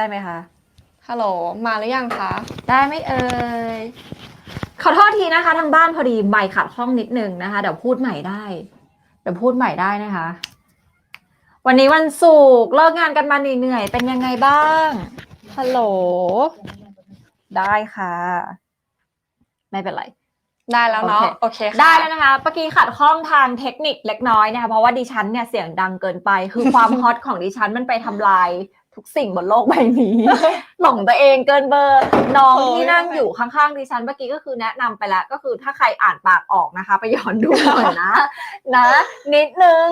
ได้ไหมคะ ฮัลโหล มาหรือยังคะ ได้ไหมเอ่ย ขอโทษทีนะคะ ทางบ้านพอดีไมค์ขัดห้องนิดนึงนะคะ เดี๋ยวพูดใหม่ได้ เดี๋ยวพูดใหม่ได้นะคะ วันนี้วันศุกร์เลิกงานกันมาเหนื่อยๆเป็นยังไงบ้าง ฮัลโหล ได้ค่ะ ไม่เป็นไรได้แล้วเนาะโอเคโอเคค่ะได้แล้วนะคะเมื่อกี้ขัดข้องทางเทคนิคเล็กน้อยนะคะเพราะว่าดิฉันเนี่ยเสียงดังเกินไป คือความฮอตของดิฉันมันไปทำลาย ทุกสิ่งบนโลกใบนี้ หลงตัวเองเกินเบอร์ น้องที่นั่งอยู่ข้างๆดิฉันเมื่อกี้ก็คือแนะนำไปแล้วก็คือถ้าใครอ่านปากออกนะคะ ไปย้อนดูหน่อยนะ นะ นิดนึง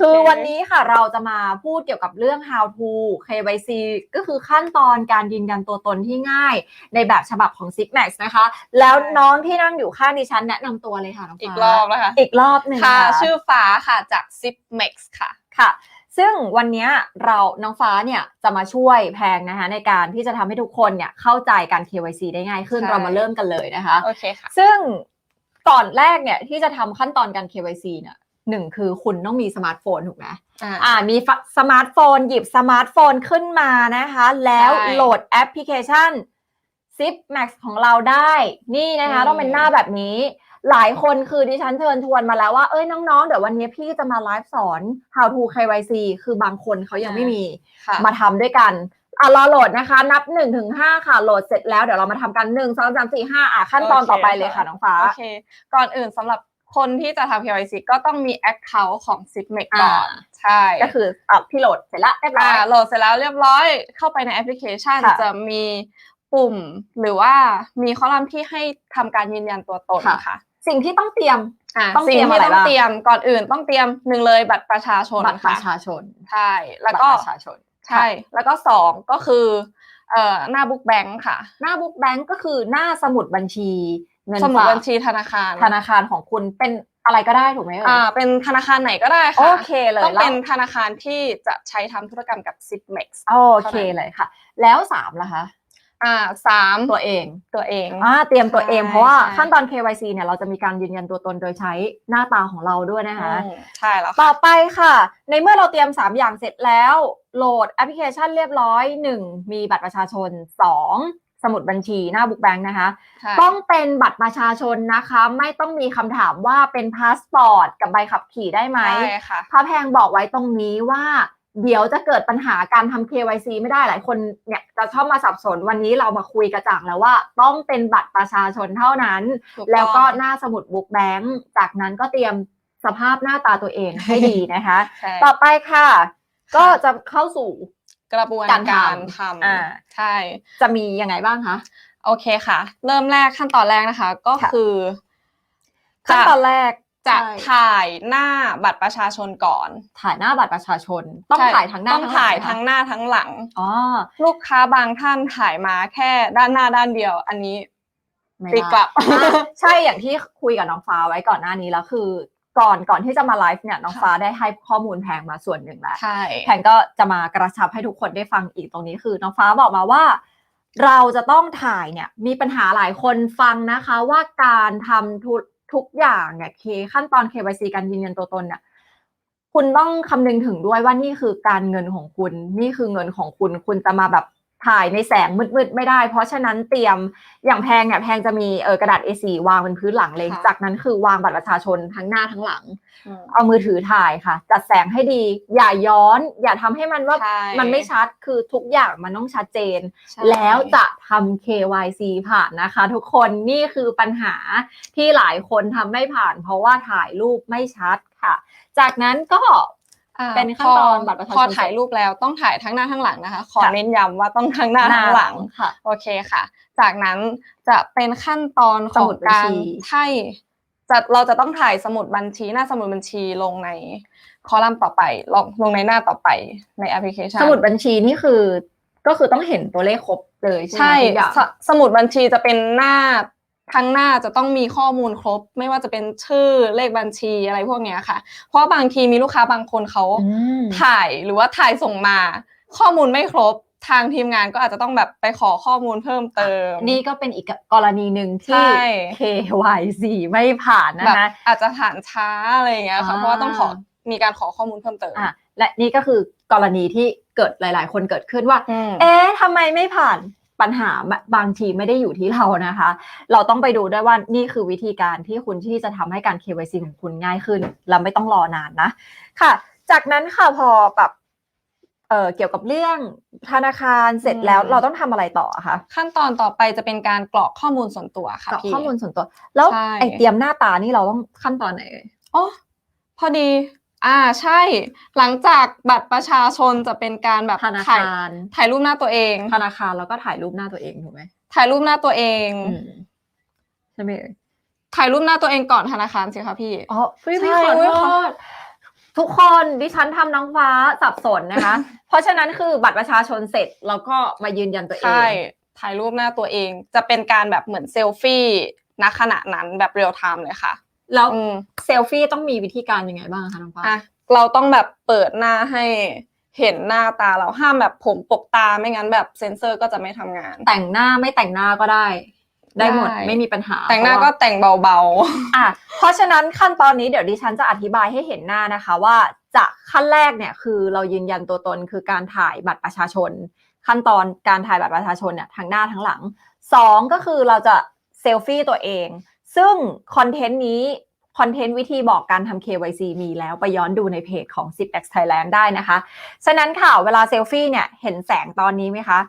คือวันนี้ค่ะเราจะมาพูดเกี่ยวกับเรื่อง how to KYC ก็คือขั้นตอนการยืนยันตัวตนที่ง่าย ในแบบฉบับของ s i g m a x นะคะ แล้วน้องที่นั่งอยู่ข้างดิฉันแนะนำตัวเลยค่ะน้องฟ้าอีกรอบนะคะอีกรอบหนึ่งค่ะค่ะ ชื่อฟ้าค่ะจาก Zipmex ค่ะค่ะ ซึ่งวันนี้เราน้องฟ้าเนี่ยจะมาช่วยแพงนะคะในการที่จะทำให้ทุกคนเนี่ยเข้าใจการ KYC ได้ง่ายขึ้นใช่ เรามาเริ่มกันเลยนะคะ โอเคค่ะ ซึ่งก่อนแรกเนี่ยที่จะทำขั้นตอนการ KYC เนี่ยหนึ่งคือคุณต้องมีสมาร์ทโฟนถูกไหมอ่าอ่ามีฟสมาร์ทโฟน หยิบสมาร์ทโฟนขึ้นมานะคะ แล้วใช่โหลดแอปพลิเคชัน Zip Max ของเราได้ นี่นะคะ อืม ต้องเป็นหน้าแบบนี้ หลายคนคือดิฉันเชิญชวนมาแล้วว่าเอ้ยน้องๆ เดี๋ยววันนี้พี่จะมาไลฟ์สอน how to KYC คือบางคนเขายังไม่มีค่ะมาทำด้วยกันอะรอโหลดนะคะ นับ1นถึงหค่ะโหลดเสร็จแล้วเดี๋ยวเรามาทำกัน 1 2 3 4 5 อะขั้นตอนโอเคต่อไปเลยค่ะน้องฟ้าโอเคก่อนอื่นสำหรับคนที่จะทำ KYC ก็ต้องมี Account ของ Zipmex ก่อนอ่าใช่ ก็คืออะพี่โหลดเสร็จแล้วเรียบร้ออ่ายโหลดเสร็จแล้วเรียบร้อยเข้าไปในแอปพลิเคชันค่ะจะมีปุ่มหรือว่ามีคอลัมน์ที่ให้ทำการยืนยันตัวตนค่ะค่ะ สิ่งที่ต้องเตรียม อ่าต้องสิ่เตรีงยมที่อะไรต้องบ้าง เตรียมก่อนอื่นต้องเตรียมหนึ่งเลยบัตรประชาชนบัตรปค่ะระชาชนใช่แล้วก็บัตรประชาชน ใช่แล้วก็สองก็คือเอ่อหน้าบุ๊กแบงค์ค่ะ หน้าบุ๊กแบงก์ก็คือหน้าสมุดบัญชีเงินสมุดฝากบัญชีธนาคารธนาคารของคุณเป็นอะไรก็ได้ถูกไหมเอ่อ่ายเป็นธนาคารไหนก็ได้โอค่ะเคเลยต้องเป็นแล้วธนาคารที่จะใช้ทำธุรกรรมกับ Zipmex โอเคเลยค่ะ แล้วสามล่ะคะ อ่าสามตัวเอง ตัวเอง อ่าเตรียมตัวเอง ใช่เพราะว่าใช่ ขั้นตอน KYC เนี่ยเราจะมีการยืนยันตัวตนโดยใช้หน้าตาของเราด้วยนะคะ อืมใช่แล้วต่ค่ะอไปค่ะ ในเมื่อเราเตรียม 3 อย่างเสร็จแล้ว โหลดแอปพลิเคชันเรียบร้อย 1 มีบัตรประชาชน 2 สมุดบัญชีหน้าบุ๊กแบงค์นะคะ ใช่ต้องเป็นบัตรประชาชนนะคะ ไม่ต้องมีคำถามว่าเป็นพาสปอร์ตกับใบขับขี่ได้ไหม ใช่ค่ะ พระแพงบอกไว้ตรงนี้ว่า เดี๋ยวจะเกิดปัญหาการทำ KYC ไม่ได้หลายคนเนี่ยจะชอบมาสับสนวันนี้เรามาคุยกระจ่างแล้วว่า ต้องเป็นบัตรประชาชนเท่านั้นถูแล้วก็ต้องหน้าสมุดบุ๊กแบงค์จากนั้นก็เตรียมสภาพหน้าตาตัวเองให้ดีนะคะใช่ต่อไปค่ะ ก็จะเข้าสู่กระบวนการทำการทอ่าำใช่ จะมียังไงบ้างคะโอเคค่ะ เริ่มแรกขั้นตอนแรกนะคะ ก็ค่ะคือขั้นตอนแรก จะใช่ ถ่ายหน้าบัตรประชาชนก่อนถ่ายหน้าบัตรประชาชน ต้องใช่ถ่ายทั้งหน้าต้องถ่ายหลัทั้งไหมคะหน้าทั้งหลัง อ๋อลูกค้าบางท่านถ่ายมาแค่ด้านหน้าด้านเดียว อันนี้ ไม่ตีได้กลับ อะใช่อย่างที่คุยกับน้องฟ้าไว้ก่อนหน้านี้แล้วคือ ก่อนก่อนที่จะมาไลฟ์เนี่ยน้องฟ้าได้ให้ข้อมูลแพงมาส่วนหนึ่งแล้ว ใช่ แพงก็จะมากระชับให้ทุกคนได้ฟังอีกตรงนี้คือน้องฟ้าบอกมาว่า เราจะต้องถ่ายเนี่ยมีปัญหาหลายคนฟังนะคะว่าการทำทุก ทุกอย่างเนี่ยเคขั้นตอน KYC การยืนยันตัวตนเนี่ยคุณต้องคำนึงถึงด้วยว่านี่คือการเงินของคุณ นี่คือเงินของคุณ คุณจะมาแบบ ถ่ายในแสงมืดๆไม่ได้ เพราะฉะนั้นเตรียมอย่างแพงเนี่ยแพงจะมีเออกระดาษ A4 วางเป็นพื้นหลังเลยค่ะจากนั้นคือวางบัตรประชาชนทั้งหน้าทั้งหลังอืมเอามือถือถ่ายค่ะ จัดแสงให้ดี อย่าย้อน อย่าทำให้มันว่าใช่มันไม่ชัดคือทุกอย่างมันต้องชัดเจนใช่แล้วจะทำ KYC ผ่านนะคะ ทุกคนนี่คือปัญหาที่หลายคนทำไม่ผ่าน เพราะว่าถ่ายรูปไม่ชัดค่ะ จากนั้นก็อ่า เป็นขั้นตอนบัตรประชาชนพอถ่ายรูปแล้วต้องถ่ายทั้งหน้าทั้งหลังนะคะ ขอค่ะเน้นย้ำว่าต้องทั้งหน้าทั้งหลังค่ะโอเคค่ะ จากนั้นจะเป็นขั้นตอนขสองมุดบัญการชีใช่จะเราจะต้องถ่ายสมุดบัญชีหน้าสมุดบัญชีลงในคอลัมน์ต่อไปลงลงในหน้าต่อไปในแอปพลิเคชัน สมุดบัญชีนี่คือก็คือต้องเห็นตัวเลขครบเลยใช่ใช่ไหมทุกอย่างสสมุดบัญชีจะเป็นหน้า ทั้งหน้าจะต้องมีข้อมูลครบ ไม่ว่าจะเป็นชื่อเลขบัญชีอะไรพวกเนี้ยค่ะ เพราะบางทีมีลูกค้าบางคนเขาอืมถ่ายหรือว่าถ่ายส่งมา ข้อมูลไม่ครบทางทีมงานก็อาจจะต้องแบบไปขอข้อมูลเพิ่มเติม นี่ก็เป็นอีกกรณีหนึ่งใช่ที่ KYC ไม่ผ่านนะแบบคะอาจจะฐานช้าอะไรอย่างเงี้ยค่ะอ่าเพราะว่าต้องขอมีการขอข้อมูลเพิ่มเติมอะและนี่ก็คือกรณีที่เกิดหลาย ๆ คนเกิดขึ้นว่าอืมเอ๊ะทำไมไม่ผ่าน ปัญหาบางทีไม่ได้อยู่ที่เรานะคะ เราต้องไปดูด้วยว่านี่คือวิธีการที่คุณที่จะทำให้การ KYC ของคุณง่ายขึ้น และไม่ต้องรอนานนะ ค่ะ จากนั้นค่ะพอแบบเอ่อเกี่ยวกับเรื่องธนาคารเสร็จแล้วอืมเราต้องทำอะไรต่ออะคะขั้นตอนต่อไปจะเป็นการกรอกข้อมูลส่วนตัวค่ะกรอกพี่ข้อมูลส่วนตัว แล้วใช่ไอเตรียมหน้าตานี่เราต้องขั้นตอนไหนเอ่ยอ๋อพอดี อ่าใช่ หลังจากบัตรประชาชนจะเป็นการแบบธนาถ่ายคาร ถ่ายรูปหน้าตัวเอง ธนาคารแล้วก็ถ่ายรูปหน้าตัวเองถูกไหมถ่ายรูปหน้าตัวเอง อืมใช่ไหมเอ่ยถ่ายรูปหน้าตัวเองก่อนธนาคารสิคะพี่ อ๋อพี่ใช่พี่ขออุ๊ยโทขอ ษทุกคนดิฉันทำน้องฟ้าสับสนนะคะ เพราะฉะนั้นคือบัตรประชาชนเสร็จแล้วก็มายืนยันตัวเอง ใช่ถ่ายรูปหน้าตัวเอง จะเป็นการแบบเหมือนเซลฟี่ณขณะนั้นแบบเรียลไทม์เลยค่ะ แล้วอืมเซลฟี่ต้องมีวิธีการยังไงบ้างคะน้องฟ้าอะเราต้องแบบเปิดหน้าให้เห็นหน้าตาเราห้ามแบบผมปกตาไม่งั้นแบบเซนเซอร์ก็จะไม่ทำงาน แต่งหน้าไม่แต่งหน้าก็ได้ ได้หมดได้ไม่มีปัญหา แต่งหน้าเพก็ระว่แต่งเบาอะเพราะฉะนั้นขั้นตอนนี้เดี๋ยวดิฉันจะอธิบายให้เห็นหน้านะคะว่าจะขั้นแรกเนี่ยคือเรายืนยันตัวตนคือการถ่ายบัตรประชาชน ขั้นตอนการถ่ายบัตรประชาชนเนี่ยทั้งหน้าทั้งหลังสองก็คือเราจะเซลฟี่ตัวเอง ซึ่งคอนเทนต์นี้คอนเทนต์วิธีบอกการทำ KYC มีแล้วไปย้อนดูในเพจของ 10x Thailand ได้นะคะ ฉะนั้นค่ะ เวลาเซลฟี่เนี่ยเห็นแสงตอนนี้ไหมคะ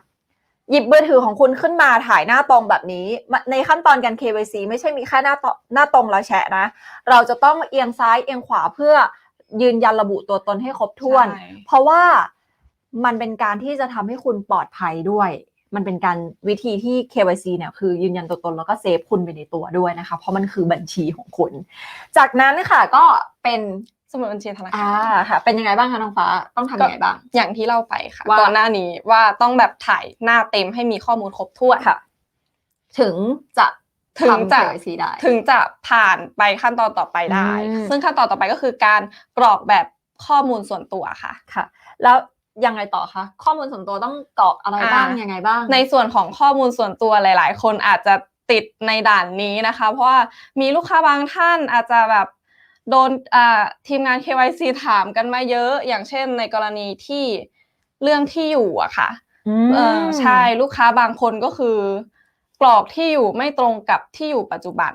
หยิบมือถือของคุณขึ้นมาถ่ายหน้าตรงแบบนี้ ในขั้นตอนการ KYC ไม่ใช่มีแค่หน้าตหน้าตรงแล้วแชะนะ เราจะต้องเอียงซ้ายเอียงขวาเพื่อยืนยันระบุตัวตนให้ครบๆถ้วนใช่เพราะว่ามันเป็นการที่จะทำให้คุณปลอดภัยด้วย มันเป็นการวิธีที่ KYC เนี่ยคือยืนยันตัวตนแล้วก็เซฟคุณไปในตัวด้วยนะคะ เพราะมันคือบัญชีของคุณ จากนั้นค่ะก็เป็นสมุดบัญชีธนาคารอ่าค่ะ เป็นยังไงบ้างคะน้องฟ้าต้องทำยังไงบ้าง อย่างที่เล่าไปค่ะว่าก่อนหน้านี้ว่าต้องแบบถ่ายหน้าเต็มให้มีข้อมูลครบถ้วนค่ะ ถึงจะถึงจะทำ KYC ได้ถึงจะผ่านไปขั้นตอนต่อไปได้อืมซึ่งขั้นตอนต่อไปก็คือการกรอกแบบข้อมูลส่วนตัวค่ะค่ะ แล้ว ยังไงต่อคะข้อมูลส่วนตัวต้องกรอกอะไรบ้างอ่ายัยังไงบ้าง ในส่วนของข้อมูลส่วนตัวหลาย ๆ คนอาจจะติดในด่านนี้นะคะ เพราะว่ามีลูกค้าบางท่านอาจจะแบบโดนอ่าทีมงาน KYC ถามกันมาเยอะ อย่างเช่นในกรณีที่เรื่องที่อยู่อะค่ะอืมเออใช่ลูกค้าบางคนก็คือ กรอกที่อยู่ไม่ตรงกับที่อยู่ปัจจุบัน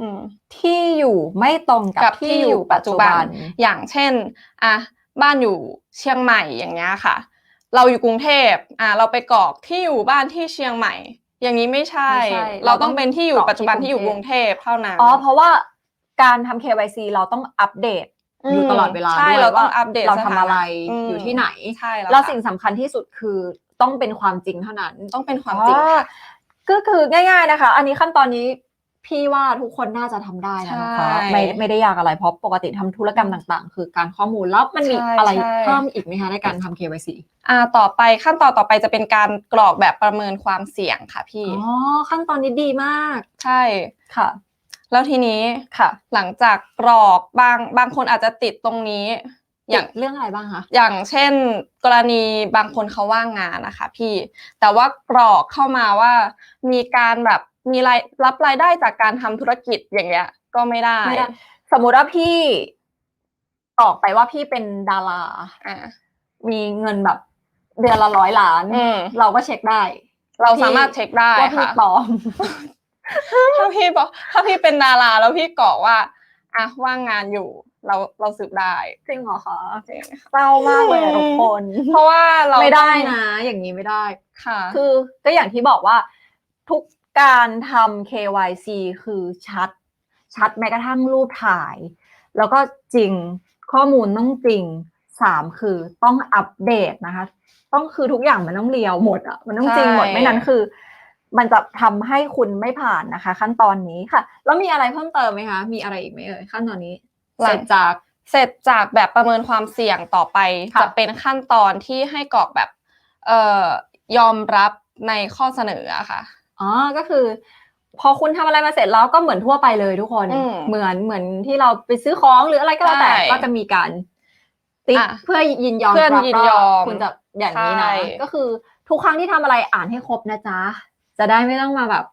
อืมที่อยู่ไม่ตรงกับกับที่ที่ออยู่ยู่ปัปัจจจุจุบับันนอย่างเช่นอะ บ้านอยู่เชียงใหม่อย่างเงี้ยค่ะ เราอยู่กรุงเทพอะเราไปกรอกที่อยู่บ้านที่เชียงใหม่ อย่างนี้ไม่ใช่ ไม่ใช่เราต้องเป็นที่อยู่เราต้อง ปัจจุบันกรอกที่ที่อยู่กกรุรุงงเทเทพพเท่านั้นอ๋อเพราะว่าการทำ KYC เราต้องอัปเดตอืมอยู่ตลอดเวลาใช่ด้วยเราต้องว่าอัปเดตเราทำอะไรสถานะอืมอยู่ที่ไหน ใช่แล้วแล้วค่ะสิ่งสำคัญที่สุดคือต้องเป็นความจริงเท่านั้น ต้องเป็นความจริงอ๋อค่ะ ก็คือง่าย ๆนะคะ อันนี้ขั้นตอนนี้ พี่ว่าทุกคนน่าจะทำได้นะใช่นะคะไม่ไม่ได้ยากอะไรเพราะปกติทำธุรกรรมต่างๆ คือการข้อมูลแล้วมันมีใช่อะไรใช่เพิ่มอีกไหมคะในการทำ KYC อ่าต่อไปขั้นตอนต่อไปจะเป็นการกรอกแบบประเมินความเสี่ยงค่ะพี่อ๋อขั้นตอนนี้ดีมากใช่ค่ะ แล้วทีนี้ค่ะ หลังจากกรอกบางบางคนอาจจะติดตรงนี้อย่างเรื่องอะไรบ้างคะ อย่างเช่น กรณีบางคนเขาว่างงานนะคะ พี่ แต่ว่ากรอกเข้ามาว่ามีการแบบ มีรายรับรายได้จากการทำธุรกิจอย่างเงี้ย ก็ไม่ได้ไม่ได้สมมุติว่าพี่ตอบไปว่าพี่เป็นดาราอ่ามีเงินแบบเดือนละร้อยล้านอืมเราก็เช็คได้ เราสามารถเช็คได้ว่าพี่ค่ะปลอมถ้าพี่บอกถ้าพี่เป็นดาราแล้วพี่กรอกว่าอะว่างงานอยู่ เราเราสืบได้จริงเหรอคะจริงค่ะเศร้ามากเลยอะทุกคน เพราะว่าเราไม่ได้ต้องนะ อย่างนี้ไม่ได้ค่ะ คือก็อย่างที่บอกว่าทุก การทำ KYC คือชัด ชัดแม้กระทั่งรูปถ่าย แล้วก็จริงข้อมูลต้องจริงสามคือต้องอัปเดตนะคะ ต้องคือทุกอย่างมันต้องเรียวหมดอะมันต้องจริงหมดใช่ไม่นั้นคือ มันจะทำให้คุณไม่ผ่านนะคะ ขั้นตอนนี้ค่ะ แล้วมีอะไรเพิ่มเติมไหมคะ มีอะไรอีกไหมเอ่ยขั้นตอนนี้หลัเสร็งจจากเสร็จจากแบบประเมินความเสี่ยงต่อไปค่ะจะเป็นขั้นตอนที่ให้กรอกแบบเอ่อยอมรับในข้อเสนออะค่ะ อ๋อก็คือ พอคุณทำอะไรมาเสร็จแล้วก็เหมือนทั่วไปเลยทุกคนอืมเหมือนเหมือนที่เราไปซื้อของหรืออะไรก็แล้วแต่ใช่ก็จะมีการติ๊กอะเพื่อยินยอมเพื่อรับยินยอมว่าคุณจะอย่างนี้ใช่นะก็คือทุกครั้งที่ทำอะไรอ่านให้ครบนะจ๊ะ จะได้ไม่ต้องมาแบบ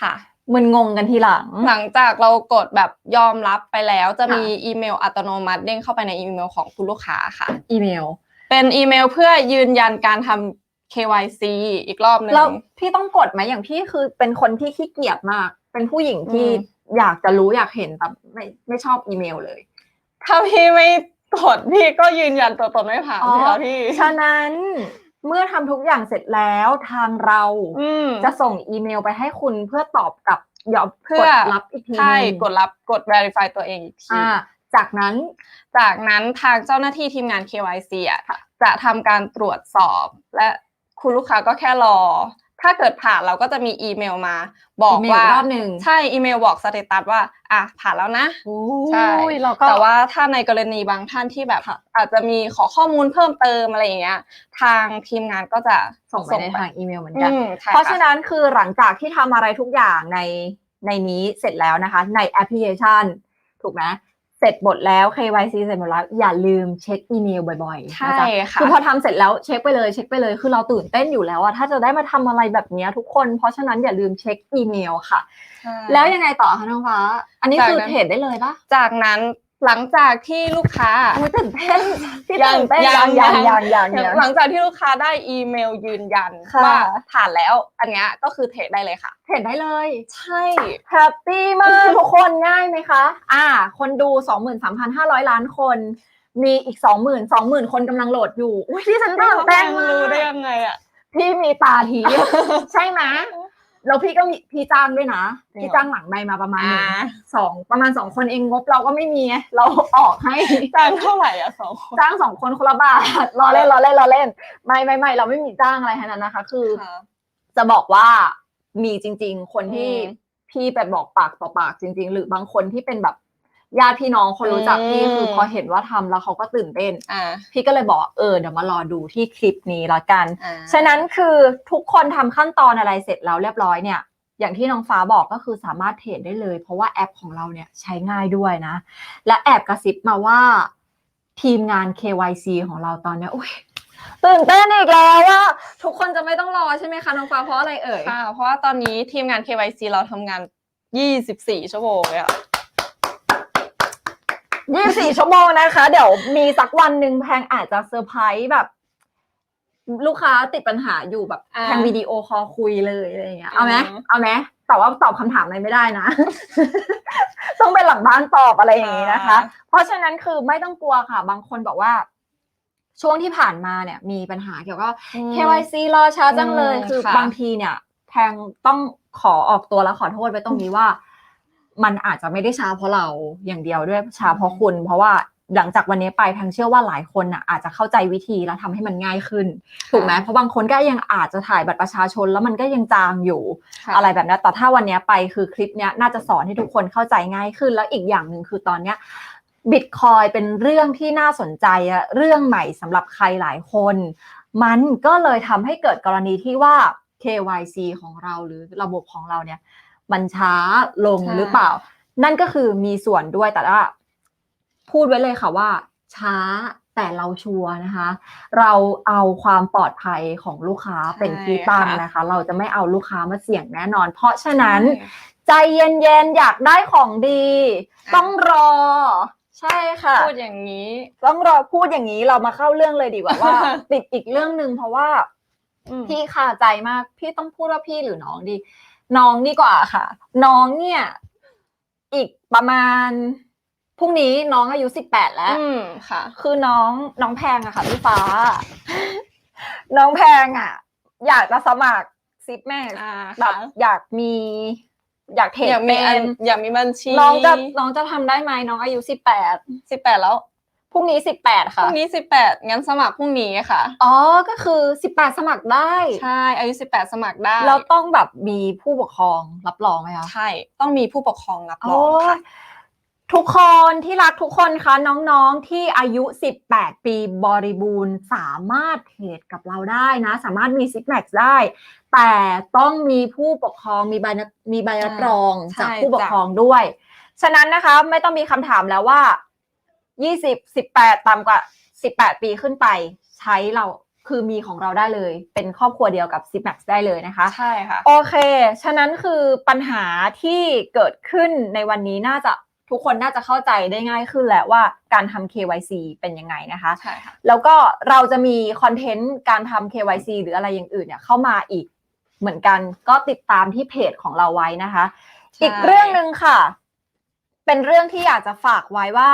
ค่ะมึนงงกันทีหลัง หลังจากเรากดแบบยอมรับไปแล้วจะค่ะมีอีเมลอัตโนมัติเด้งเข้าไปในอีเมลของคุณลูกค้าค่ะ อีเมล เป็นอีเมลเพื่อยืนยันการทำ KYC อีกรอบหนึ่งแล้วพี่ต้องกดไหมอย่างพี่คือเป็นคนที่ขี้เกียจมาก เป็นผู้หญิงที่อืมอยากจะรู้อยากเห็นแต่ไม่ไม่ชอบอีเมลเลย ถ้าพี่ไม่กดพี่ก็ยืนยันตัวตนไม่ผ่านอ๋อสิคะพี่ ฉะนั้นเมื่อทำทุกอย่างเสร็จแล้วทางเราอืมจะส่งอีเมลไปให้คุณเพื่อตอบกลับยอมเพื่อกดรับอีกทีใช่หนึ่งกดรับกด verify ตัวเองอีกทีอ่าจากนั้นจากนั้นทางเจ้าหน้าที่ทีมงาน KYC อะค่ะจะทำการตรวจสอบและ คุณลูกค้าก็แค่รอ ถ้าเกิดผ่านเราก็จะมีอีเมลมา บอกอีเมลว่าอีกรอบหนึ่ง ใช่อีเมลบอกสเตตัสว่าอะผ่านแล้วนะใช่อุ้ยเราก็ แต่ว่าถ้าในกรณีบางท่านที่แบบ ค่ะ อาจจะมีขอข้อมูลเพิ่มเติมอะไรอย่างเงี้ย ทางทีมงานก็จะส่งไปในทางอีเมลเหมือนอืกันมใช่เพราะค่ ฉะนั้นคือหลังจากที่ทำอะไรทุกอย่างในในนี้เสร็จแล้วนะคะ ในแอปพลิเคชัน ถูกไหม เสร็จหมดแล้ว KYC เสร็จหมดแล้ว อย่าลืมเช็คอีเมลบ่อยๆใช่นะจ๊ะค่ะคือพอทำเสร็จแล้วเช็คไปเลยเช็คไปเลยคือเราตื่นเต้นอยู่แล้วอะถ้าจะได้มาทำอะไรแบบเนี้ยทุกคน เพราะฉะนั้นอย่าลืมเช็คอีเมลค่ะใช่แล้วยังไงต่อคะน้องฟ้า อันนี้จากคือนั้นเทรดได้เลยปะจากนั้น หลังจากที่ลูกค้าโอ้ยตื่นเต้นพี่ยังตื่นเต้นยัยังงยังยัยังงยังยัง หลังจากที่ลูกค้าได้อีเมลยืนยันค่ะ ว่าผ่านแล้วอันเนี้ยก็คือเทรดได้เลยค่ะเทรดได้เลยใช่แฮปปี้มากทุกคนง่ายไหมคะ อ่า คนดู 23,500 ล้านคน มีอีก 20,000 20,000 คนกำลังโหลดอยู่ อุ้ยที่ฉันตื่นเต้นมารู้ได้กยังไงอะพี่มีตาที ใช่ไหม แล้วพี่ก็มีพี่จ้างด้วยนะจริงเหรอพี่จ้างหลังไมค์มาประมาณหนึ่งอ่าสองประมาณสองคนเองงบเราก็ไม่มีไงเราออกให้ จ้างเท่าไหร่อะสองคนจ้างสองคนคนละบาทรอเล่นรอเล่นรอเล่น ไม่ไม่ไม่เราไม่มีจ้างอะไรทั้งนั้นนะคะ คือค่ะจะบอกว่ามีจริง ๆ คนที่อืมพี่ไปบอกปากต่อปากจริง ๆ หรือบางคนที่เป็นแบบ ญาติพี่น้องคนรู้จักพี่อืมคือพอเห็นว่าทำแล้วเขาก็ตื่นเต้นอ่าพี่ก็เลยบอกว่าเออเดี๋ยวมารอดูที่คลิปนี้ละกันอ่าฉะนั้นคือทุกคนทำขั้นตอนอะไรเสร็จแล้วเรียบร้อยเนี่ยอย่างที่น้องฟ้าบอกก็คือสามารถเทรดได้เลย เพราะว่าแอปของเราเนี่ยใช้ง่ายด้วยนะ และแอบกระซิบมาว่าทีมงาน KYC ของเราตอนเนี้ยอุ๊ยตื่นเต้นอีกแล้วว่าทุกคนจะไม่ต้องรอใช่ไหมคะน้องฟ้าเพราะอะไรเอ่ยค่ะเพราะว่าตอนนี้ทีมงาน KYC เราทำงาน 24 ชั่วโมงเลยค่ะ ยี่สิบสี่ชั่วโมงนะคะ เดี๋ยวมีสักวันหนึ่งแพงอาจจะเซอร์ไพรส์แบบ ลูกค้าติดปัญหาอยู่แบบอ่า แพงวิดีโอคอลคุยเลยอะไรอย่างเงี้ยเอาไหมอืมเอาไหมแต่ว่าตอบคำถามอะไรไม่ได้นะ ต้องเป็นหลังบ้านตอบอะไรอย่างนี้นะคะ เพราะฉะนั้นคือไม่ต้องกลัวค่ะ บางคนบอกว่า ช่วงที่ผ่านมาเนี่ย มีปัญหาเกี่ยวกับ อืม KYC รอช้าจังเลยอืมคือค่ะ บางทีเนี่ย แพงต้องขอออกตัวแล้วขอโทษไปตรงนี้ว่า มันอาจจะไม่ได้ช้าเพราะเราอย่างเดียวด้วยช้าเพราะคุณ เพราะว่าหลังจากวันนี้ไปแพงเชื่อว่าหลายคนน่ะอาจจะเข้าใจวิธีแล้วทำให้มันง่ายขึ้น ถูกไหมเพราะบางคนก็ยังอาจจะถ่ายบัตรประชาชนแล้วมันก็ยังจางอยู่ค่ะอะไรแบบนี้แต่ถ้าวันนี้ไปคือคลิปเนี้ยน่าจะสอนให้ทุกคนเข้าใจง่ายขึ้น แล้วอีกอย่างหนึ่งคือตอนเนี้ยบิตคอยเป็นเรื่องที่น่าสนใจอะเรื่องใหม่สำหรับใครหลายคน มันก็เลยทำให้เกิดกรณีที่ว่า KYC ของเราหรือระบบของเราเนี่ย มันช้าลงใช่หรือเปล่า นั่นก็คือมีส่วนด้วยแต่ว่าพูดไว้เลยค่ะว่า ช้าแต่เราชัวร์นะคะ เราเอาความปลอดภัยของลูกค้าเป็นที่ตั้งนะคะ เราจะไม่เอาลูกค้ามาเสี่ยงแน่นอน เพราะฉะนั้นใจเย็นๆอยากได้ของดีอะต้องรอ ใช่ค่ะพูดอย่างนี้ ต้องรอพูดอย่างนี้เรามาเข้าเรื่องเลยดีกว่าว่า ติดอีกเรื่องหนึ่งเพราะว่าอืมพี่คาใจมาก พี่ต้องพูดว่าพี่หรือน้องดี น้องดีกว่าค่ะ น้องเนี่ย อีกประมาณพรุ่งนี้น้องอายุสิบแปดแล้ว อืมค่ะ คือน้องน้องแพงอะค่ะพี่ฟ้า น้องแพงอะอยากจะสมัครซิปแม่อ่าแบบค่ะอยากมี อยากเทรดอยากมีเป็อันนอยากมีบัญชีน้องจะน้องจะทำได้ไหมน้องอายุสิบแปด สิบแปดแล้ว พรุ่งนี้สิบแปดพค่ะรุ่งนี้สิบแปดงั้นสมัครพรุ่งนี้ค่ะ อ๋อก็คือสิบแปดสมัครได้ใช่ อายุสิบแปดสมัครได้เราต้องแบบมีผู้ปกครองรับรองไหมคะใช่ ต้องมีผู้ปกครองรับรโอ้องค่ะทุกคนที่รักทุกคนคะน้องๆที่อายุ 18 ปีบริบูรณ์สามารถเทรดกับเราได้นะ สามารถมีซิกแม็กได้ แต่ต้องมีผู้ปกครองมีใบนัดมีใบรับรองใช่จากผู้ปกจ้ะครองด้วย ฉะนั้นนะคะไม่ต้องมีคำถามแล้วว่า 20 18ต่ำกว่า18ปีขึ้นไป ใช้เราคือมีของเราได้เลย เป็นครอบครัวเดียวกับ z i p Max ได้เลยนะคะ ใช่ค่ะ โอเค ฉะนั้นคือปัญหาที่เกิดขึ้นในวันนี้น่าจะทุกคนน่าจะเข้าใจได้ง่ายขึ้นแล้วว่าการทำ KYC เป็นยังไงนะคะ ใช่ค่ะ แล้วก็เราจะมีคอนเทนต์การทำ KYC หรืออะไรอย่างอื่นเนี่ยเข้ามาอีกเหมือนกัน ก็ติดตามที่เพจของเราไว้นะคะใช่อีกเรื่องหนึ่งค่ะ เป็นเรื่องที่อยากจะฝากไว้ว่า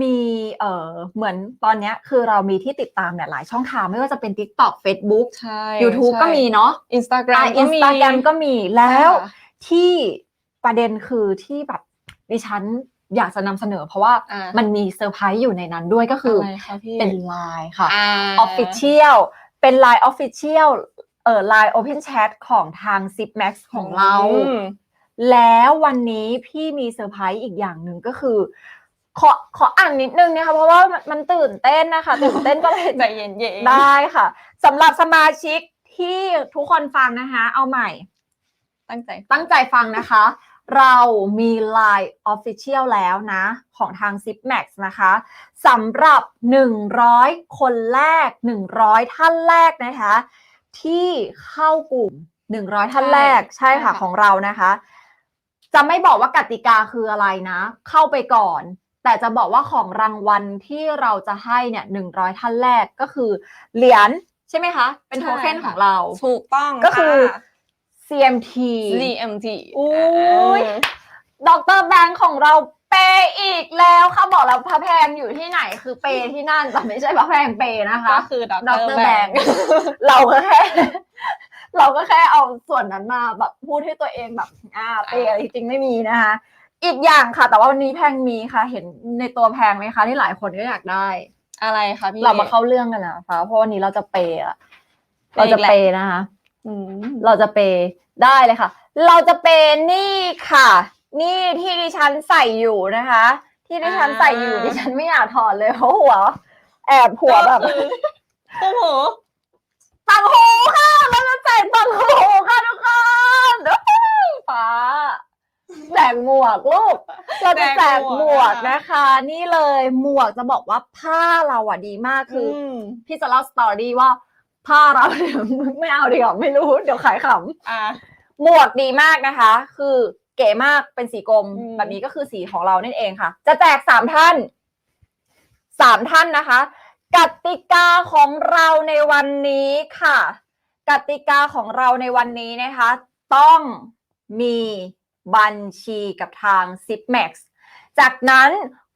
มีเอ่อเหมือนตอนเนี้ยคือเรามีที่ติดตามเนี่ยหลายช่องทางไม่ว่าจะเป็น TikTok Facebook ใช่ YouTube ก็มีเนาะอินสตาแกรมอินสตาแกรมก็มีแล้วใช่ค่ะที่ประเด็นคือที่แบบดิฉันอยากจะนำเสนอ เพราะว่าอ่ามัมันมีเซอร์ไพรส์อยู่ในนั้นด้วยก็คือออะไรคะพี่เป็นไลน์ค่ะอ่า Official เป็น Line Official เอ่อ Line Open Chat ของทาง Zipmax ของเราอืมแล้ววันนี้พี่มีเซอร์ไพรส์อีกอย่างหนึ่งก็คือ ขอขออ่านนิดนึงนะคะเพราะว่ามันมันตื่นเต้นนะคะ ตื่นเต้นก็เลยใจเย็นๆได้ค่ะสำหรับสมาชิกที่ทุกคนฟังนะคะ เอาใหม่ ตั้งใจตั้งใจฟังนะคะ เรามี Line Official แล้วนะ ของทาง Zipmax นะคะสำหรับ 100 คนแรก 100 ท่านแรกนะคะ ที่เข้ากลุ่ม 100 ท่านแรกใช่ค่ะของเรานะคะ จะไม่บอกว่ากติกาคืออะไรนะ เข้าไปก่อน แต่จะบอกว่าของรางวัลที่เราจะให้เนี่ย100ท่านแรกก็คือ เหรียญใช่ไหมคะ เป็นโทเค็นของเรา ถูกต้องก็คือค่ะ CMT CMT อุ้ยดรแบงค์ของเราเปย์อีกแล้วค่ะบอกแล้วพระแพงอยู่ที่ไหนคือเปย์ที่นั่นแต่ไม่ใช่พระแพงเปย์นะคะ ก็คือดดรรแบแบงงค์ค์เราก็แค่เราก็แค่เอาส่วนนั้นมาแบบพูดให้ตัวเองแบบอ่าเปย์อะไรจริงๆไม่มีนะคะ อีกอย่างค่ะ แต่ว่าวันนี้แพงมีค่ะ เห็นในตัวแพงไหมคะที่หลายคนก็อยากได้ อะไรคะพี่เรามาเข้าเรื่องกันนะคะเพราะวันนี้เราจะเปย์อะเปเราย์อีจะกแล้วเปย์นะคะอืมเราจะเปย์ได้เลยค่ะ เราจะเปย์นี่ค่ะ นี่ที่ดิฉันใส่อยู่นะคะ ที่ดิฉันใส่อยู่ดิฉันไม่อยากถอดเลยเพราะหัว แอบหัวแบบโอ้โหตังหูค่ะเราจะแจกตังหูค่ะทุกคนฟ้า แจกหมวกลูก เราจะแจกหมวกนะคะ นี่เลยหมวกจะบอกว่าผ้าเราอะดีมากคืออมพี่จะเล่าสตอรี่ว่าผ้าเราเนี่ยไม่เอาดีกว่าไม่รู้เดี๋ยวขายขำอ่าหมวกดีมากนะคะ คือเก๋มากเป็นสีกรมอืมแบบนี้ก็คือสีของเรานั่นเองค่ะ จะแจกสามท่านสามท่านนะคะกติกาของเราในวันนี้ค่ะ กติกาของเราในวันนี้นะคะ ต้องมี บัญชีกับทาง Zipmax จากนั้น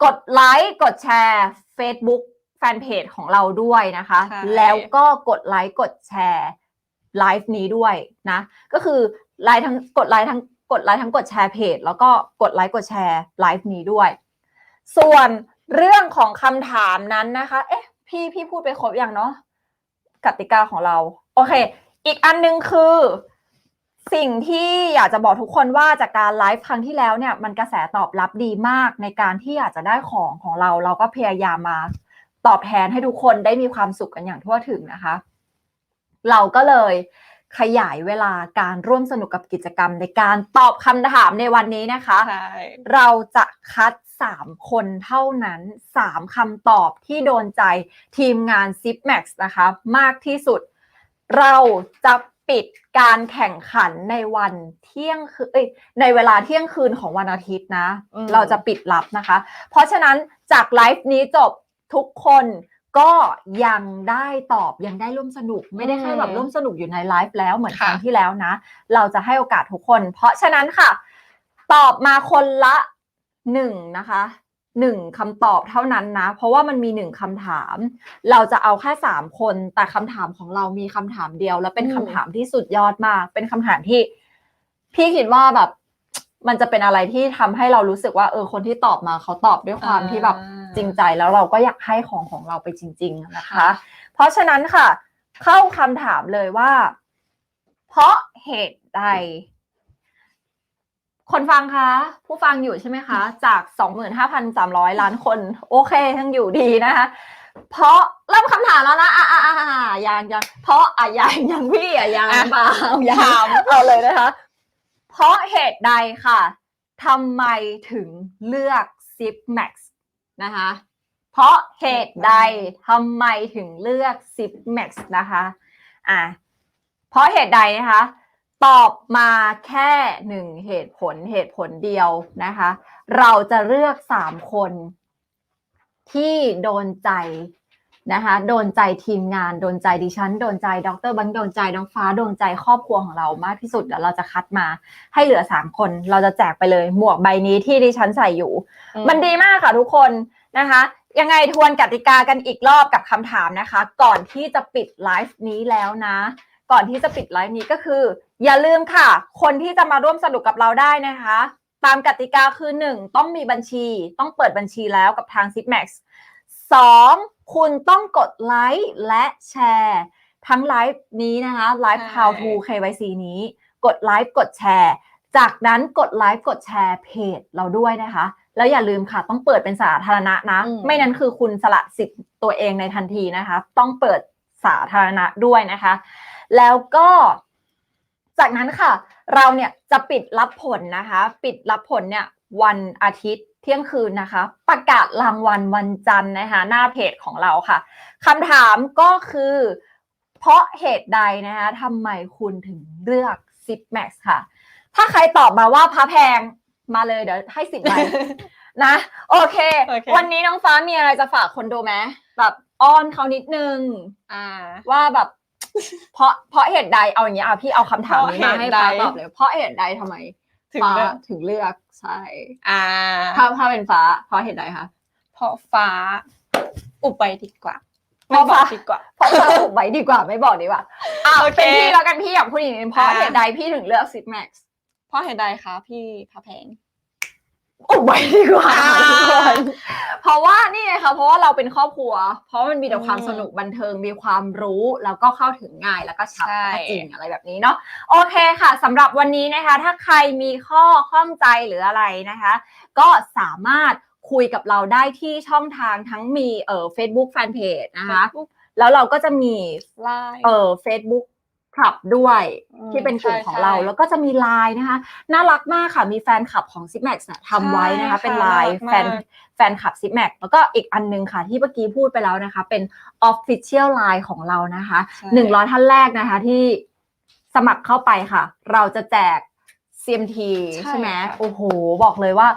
กดไลค์กดแชร์ Facebook แฟนเพจของเราด้วยนะคะใช่แล้วก็กดไลค์กดแชร์ไลฟ์นี้ด้วยนะ ก็คือไลค์ทั้งกดไลค์ทั้งกดไลค์ทั้งกดแชร์เพจ แล้วก็กดไลค์กดแชร์ไลฟ์นี้ด้วย ส่วนเรื่องของคำถามนั้นนะคะ เอ๊ะ พี่พี่พูดไปครบยังเนาะกติกาของเรา โอเค อีกอันนึงคือ สิ่งที่อยากจะบอกทุกคนว่าจากการไลฟ์ครั้งที่แล้วเนี่ยมันกระแสตอบรับดีมากในการที่อยากจะได้ของของเรา เราก็พยายามมาตอบแทนให้ทุกคนได้มีความสุขกันอย่างทั่วถึงนะคะ เราก็เลยขยายเวลาการร่วมสนุกกับกิจกรรมในการตอบคำถามในวันนี้นะคะใช่เราจะคัด 3 คนเท่านั้น 3คำตอบที่โดนใจทีมงาน Zipmax นะคะ มากที่สุด เราจะ ปิดการแข่งขันในวันเที่ยงคืนเอ้ยในเวลาเที่ยงคืนของวันอาทิตย์นะอืมเราจะปิดรับนะคะ เพราะฉะนั้นจากไลฟ์นี้จบทุกคนก็ยังได้ตอบยังได้ร่วมสนุก ไม่ได้แค่แบบร่วมสนุกอยู่ในไลฟ์แล้วเหมือนครั้งที่แล้วนะ เราจะให้โอกาสทุกคน เพราะฉะนั้นค่ะ ตอบมาคนละหนึ่งนะคะ หนึ่งคำตอบเท่านั้นนะ เพราะว่ามันมีหนึ่งคำถาม เราจะเอาแค่สามคน แต่คำถามของเรามีคำถามเดียว และเป็นอืมคำถามที่สุดยอดมาก เป็นคำถามที่ พี่คิดว่าแบบ มันจะเป็นอะไรที่ทำให้เรารู้สึกว่า เออคนที่ตอบมาเขาตอบด้วยความที่แบบจริงใจแล้วเราก็อยากให้ของของเราไปจริง ๆ นะคะ เพราะฉะนั้นค่ะ เข้าคำถามเลยว่า เพราะเหตุใด คนฟังคะ ผู้ฟังอยู่ใช่ไหมคะ จาก 25,300 ล้านคน โอเคยังอยู่ดีนะคะ เพราะเริ่มคำถามแล้วนะอะอะอะอะยังยังเพราะอะยังยังพี่อะยังอะเปล่ายังถามเอาเลยนะคะ เพราะเหตุใดค่ะทำไมถึงเลือก Zip Max นะคะ เพราะเหตุใดทำไมถึงเลือก Zip Max นะคะ อะเพราะเหตุใดนะคะ ตอบมาแค่หนึ่งเหตุผลเหตุผลเดียวนะคะ เราจะเลือกสามคนที่โดนใจนะคะ โดนใจทีมงาน โดนใจดิฉัน โดนใจดรบังโดนใจน้องฟ้า โดนใจครอบครัวของเรามากที่สุดเดี๋ยวเราจะคัดมา ให้เหลือสามคน เราจะแจกไปเลย หมวกใบนี้ที่ดิฉันใส่อยู่อืมันดีมากค่ะทุกคนนะคะ ยังไงทวนกติกากันอีกรอบกับคำถามนะคะ ก่อนที่จะปิดไลฟ์นี้แล้วนะ ก่อนที่จะปิดไลฟ์นี้ก็คือ อย่าลืมค่ะ คนที่จะมาร่วมสนุกกับเราได้นะคะ ตามกติกาคือ 1 ต้องมีบัญชี ต้องเปิดบัญชีแล้วกับทาง z i p m a x 2คุณต้องกดไลค์และแชร์ทั้งไลฟ์นี้นะคะไลฟ์ใช่ How to KYC นี้ กดไลฟ์กดแชร์ จากนั้นกดไลฟ์กดแชร์เพจเราด้วยนะคะ แล้วอย่าลืมค่ะ ต้องเปิดเป็นสาธารณะนะอืมไม่นั้นคือคุณสละสิทธิ์ตัวเองในทันทีนะคะ ต้องเปิดสาธารณะด้วยนะคะ แล้วก็จากนั้นค่ะ เราเนี่ยจะปิดรับผลนะคะ ปิดรับผลเนี่ยวันอาทิตย์เที่ยงคืนนะคะ ประกาศรางวัลวันจันทร์นะคะ หน้าเพจของเราค่ะคำถามก็คือ เพราะเหตุใดนะคะทำไมคุณถึงเลือก Zip Max ค่ะ ถ้าใครตอบมาว่าพระแพงมาเลยเดี๋ยวให้สิบใบนะโอเคโอเค วันนี้น้องฟ้ามีอะไรจะฝากคนดูไหมแบบอ้อนเขานิดนึง อ่า ว่าแบบ เพราะเพราะเหตุใดเอาอย่างเงี้ยอะพี่เอาคำถามนี้มาให้เพราะฟ้าเหตุใดตอบเลย เพราะเหตุใดทำไมถึงฟ้าเลือก ถึงเลือกใช่อ่า ถ้าถ้าเป็นฟ้า เพราะเหตุใดคะ เพราะฟ้า อุบไปดีกว่า เพราะไม่บอกฟ้าดีกว่า เพราะฟ้าถูกไว้ดีกว่าไม่บอกดีกว่าอะโอเคเป็นพี่แล้วกันพี่อยากพูดอย่างนี้เพราะอะเหตุใดพี่ถึงเลือกซิปแม็กซ์เพราะเหตุใดคะพี่พระแพง อุบไว้ดีกว่าอ่าทุกคนเพราะว่านี่ไงคะเพราะว่าเราเป็นครอบครัว เพราะมันมีแต่ความอืมสนุกบันเทิงมีความรู้แล้วก็เข้าถึงง่ายแล้วก็ชัดใช่แล้วก็จริงอะไรแบบนี้เนาะโอเคค่ะสำหรับวันนี้นะคะ ถ้าใครมีข้อข้องใจหรืออะไรนะคะ ก็สามารถคุยกับเราได้ที่ช่องทางทั้งมีเอ่อ Facebook Fanpage นะคะ แล้วเราก็จะมีไลน์เอ่อ Facebook คลับด้วยอืมที่เป็นกลุ่มใช่ของเราใช่แล้วก็จะมีไลน์นะคะ น่ารักมากค่ะ มีแฟนคลับของ z i p m a x เนี่ยทำไว้นะคะใช่ค่ะเป็นไลน์น่ารักแฟนมากแฟนคลับ z i p m a x แล้วก็อีกอันนึงค่ะ ที่เมื่อกี้พูดไปแล้วนะคะ เป็น Official Line ของเรานะคะใช่หนึ่งร้อยท่านแรกนะคะที่สมัครเข้าไปค่ะ เราจะแจก CMT ใช่ใช่ไหมค่ะโอ้โห บอกเลยว่า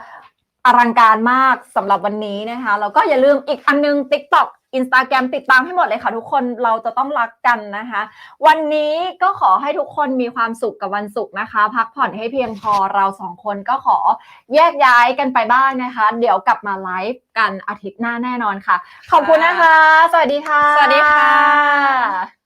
อลังการมากสำหรับวันนี้นะคะแล้วก็อย่าลืมอีกอันนึง TikTok อินสตาแกรมติดตามให้หมดเลยค่ะทุกคนเราจะต้องรักกันนะคะ วันนี้ก็ขอให้ทุกคนมีความสุขกับวันศุกร์นะคะ พักผ่อนให้เพียงพอเราสองคนก็ขอแยกย้ายกันไปบ้างนะคะ เดี๋ยวกลับมาไลฟ์กันอาทิตย์หน้าแน่นอนค่ะ ขอบคุณนะคะ สวัสดีค่ะ สวัสดีค่ะ